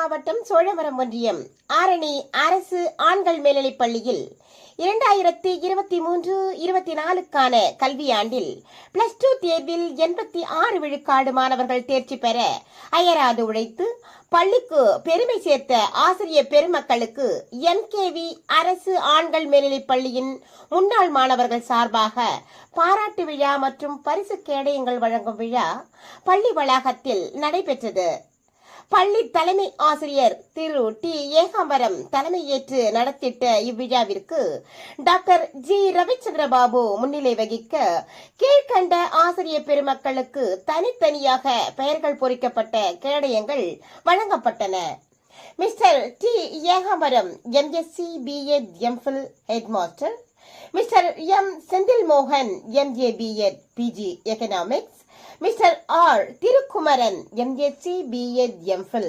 மாவட்டம் சோழவரம் ஒன்றியம் ஆரணி அரசு ஆண்கள் மேல்நிலைப் பள்ளியில் இரண்டாயிரத்தி இருபத்தி மூன்று இருபத்தி நாலுக்கான கல்வியாண்டில் பிளஸ் டூ தேர்வில் எண்பத்தி ஆறு விழுக்காடு மாணவர்கள் தேர்ச்சி பெற அயராது உழைத்து பள்ளிக்கு பெருமை சேர்த்த ஆசிரியர் பெருமக்களுக்கு எம்கேவி அரசு ஆண்கள் மேல்நிலைப் பள்ளியின் முன்னாள் மாணவர்கள் சார்பாக பாராட்டு விழா மற்றும் பரிசு கேடயங்கள் வழங்கும் விழா பள்ளி வளாகத்தில் நடைபெற்றது. பள்ளி தலைமை ஆசிரியர் திரு டி. ஏகாம்பரம் தலைமையேற்று நடத்திட்ட இவ்விழாவிற்கு டாக்டர் ஜி. ரவிச்சந்திர பாபு முன்னிலை வகிக்க கீழ்கண்ட ஆசிரியர் பெருமக்களுக்கு தனித்தனியாக பெயர்கள் பொறிக்கப்பட்ட கேடயங்கள் வழங்கப்பட்டன. Mister T. Ekambaram MSc BEd MPhil headmaster mister M Senthil மோகன் MA BEd PG economics mister R Thirukumaran MSc BEd MPhil